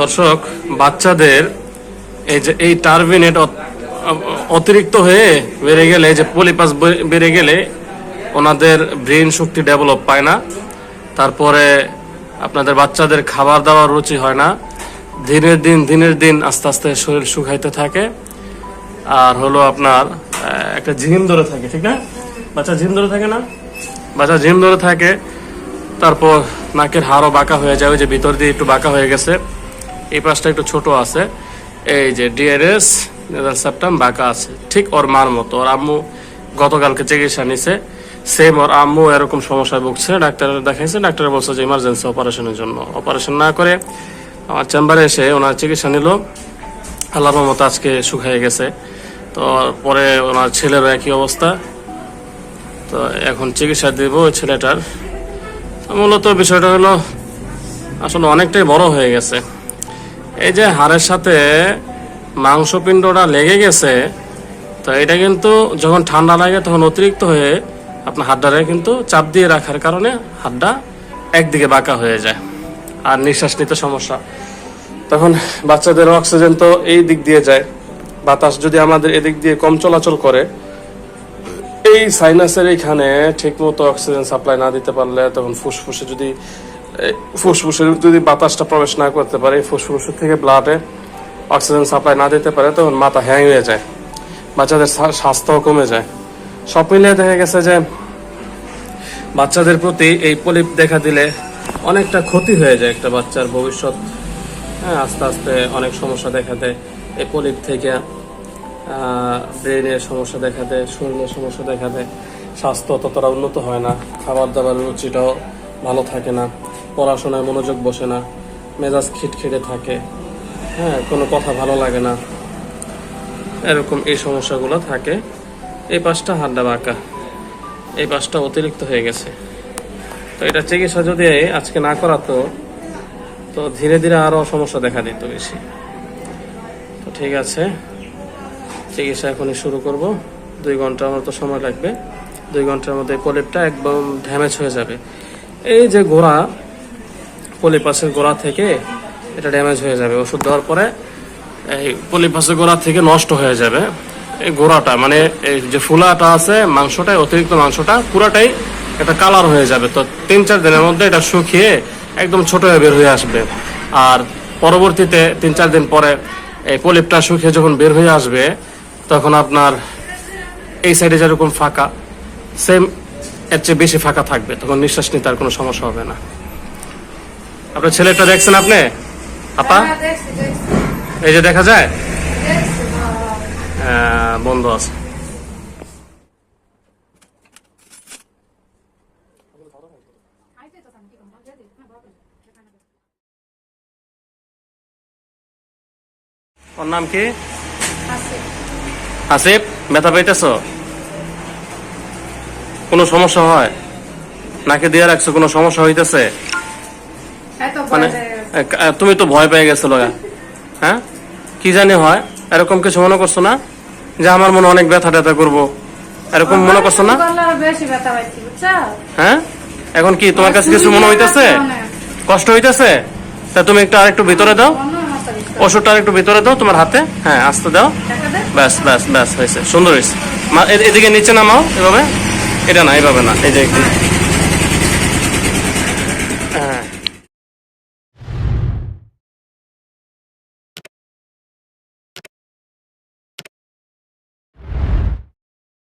দর্শক, বাচ্চাদের এই যে, এই টার্বিনেট অতিরিক্ত হয়ে বেড়ে গেলে যে পলিপাস বেড়ে গেলে ওনাদের ব্রেন শক্তি ডেভেলপ পায় না। তারপরে আপনাদের বাচ্চাদের খাবার দাবার রুচি হয় না। দিনের দিন দিনের দিন আস্তে আস্তে শরীর শুকাইতে থাকে। আর হলো আপনার একটা জিম ধরে থাকে, ঠিক না? বাচ্চা জিম ধরে থাকে না? বাচ্চা জিম ধরে থাকে, তারপর নাকের হাড়ও বাঁকা হয়ে যায়, ওই যে ভিতর দিয়ে একটু বাঁকা হয়ে গেছে। এই পাশটা একটু ছোট আছে। এই যে ডিআরএস, নেদার সাপটাম বাঁকা আছে। ঠিক ওর মার মতো। ওর আম্মু গতকালকে চিকিৎসা নিছে। সেম ওর আম্মু এরকম সমস্যায় ভুগছে। ডাক্তার দেখাইছে, ডাক্তার বলছে যে ইমার্জেন্সি অপারেশনের জন্য। অপারেশন না করে আমার চেম্বারে এসে ওনার চিকিৎসা নিল। আল্লাহর মতো আজকে শুকিয়ে গেছে। তো পরে ওনার ছেলেরও একই অবস্থা। তো এখন চিকিৎসা দিব ওই ছেলেটার। মূলত বিষয়টা হলো, আসলে অনেকটাই বড় হয়ে গেছে। এই যে হাড়ের সাথে মাংসপিণ্ডটা লেগে গেছে, তো এটা কিন্তু যখন ঠান্ডা লাগে তখন অতিরিক্ত হয়ে আপনার হাড্ডারে কিন্তু চাপ দিয়ে রাখার কারণে হাড্ডা একদিকে বাঁকা হয়ে যায়। আর নিঃশ্বাস নিতে সমস্যা। তখন বাচ্চাদের অক্সিজেন তো এই দিক দিয়ে যায়। বাতাস যদি আমাদের এদিক দিয়ে কম চলাচল করে, এই সাইনাসের এইখানে ঠিক মতো অক্সিজেন সাপ্লাই না দিতে পারলে তখন ফুসফুসে যদি এই ফুসফুসে যদি বাতাসটা প্রবেশ না করতে পারে ফুসফুস থেকে ব্লাডে অক্সিজেন সাপ্লাই না দিতে পারে, তখন মাথা হ্যাং হয়ে যায়, বাচ্চাদের স্বা- স্বাস্থ্য কমে যায়। সব মিলিয়ে দেখা গেছে যে বাচ্চাদের প্রতি এই পলিপ দেখা দিলে অনেকটা ক্ষতি হয়ে যায় একটা বাচ্চার ভবিষ্যৎ। হ্যাঁ আস্তে আস্তে অনেক সমস্যা দেখা দেয়। এই পলিপ থেকে ব্রেনের সমস্যা দেখা দেয় শরীরের সমস্যা দেখা দেয়। স্বাস্থ্য ততটা উন্নত হয় না, খাবার দাবার রুচিটাও ভালো থাকে না। পড়াশোনায় মনোযোগ বসে না, মেজাজ খিটখিটে থাকে হ্যাঁ কোনো কথা ভালো লাগে না। এরকম এই সমস্যাগুলো থাকে। এই পাশটা হাড্ডা বাঁকা, এই পাশটা অতিরিক্ত হয়ে গেছে। তো এটা চিকিৎসা যদি আজকে না করাতো, তো ধীরে ধীরে আরও সমস্যা দেখা দিত বেশি। তো ঠিক আছে, চিকিৎসা এখনই শুরু করব। দুই ঘণ্টার মতো সময় লাগবে। দুই ঘণ্টার মধ্যে পলিপটা একদম ড্যামেজ হয়ে যাবে। এই যে গোড়া পলিপাসের গোড়া থেকে এটা ড্যামেজ হয়ে যাবে। ওষুধ দেওয়ার পরে এই পলিপাসের গোড়া থেকে নষ্ট হয়ে যাবে। এই গোড়াটা মানে এই যে ফুলাটা আছে মাংসটা অতিরিক্ত মাংসটা পুরাটাই একটা কালার হয়ে যাবে। তো তিন চার দিনের মধ্যে এটা শুকিয়ে একদম ছোট হয়ে বের হয়ে আসবে। আর পরবর্তীতে তিন চার দিন পরে এই পলিপটা শুকিয়ে যখন বের হয়ে আসবে, তখন আপনার এই সাইডে যেরকম ফাঁকা সেম এর চেয়ে বেশি ফাঁকা থাকবে। তখন নিঃশ্বাস নিতে আর কোনো সমস্যা হবে না। আপনার ছেলেটা দেখছেন আপনি? আপা? হ্যাঁ, এই যে দেখা যায়। আহ, বন্ধ আছে। ওর নাম কি? আসিফ ব্যথা পাইতেছ? কোনো সমস্যা হয়? নাকে দিয়ে রাখছো কোনো সমস্যা হইতেছে? মানে তুমি তো ভয় পেয়ে গেছো লগা। হ্যাঁ? কি জানি হয় এরকম কিছু মনে করছ না? যে আমার মনে অনেক ব্যথা ট্যাথা করব। এরকম মনে করছ না? হ্যাঁ এখন কি তোমার কাছে কিছু মনে হইতেছে? কষ্ট হইতেছে? তা তুমি একটু আরেকটু ভিতরে দাও। ওষুধটা আরেকটু ভিতরে দাও তোমার হাতে। হ্যাঁ আস্তে দাও। ব্যাস ব্যাস ব্যাস হয়েছে। সুন্দর হয়েছে। মা- এদিকে নিচে নামাও এভাবে। এটা না এভাবে না। এই যে একটু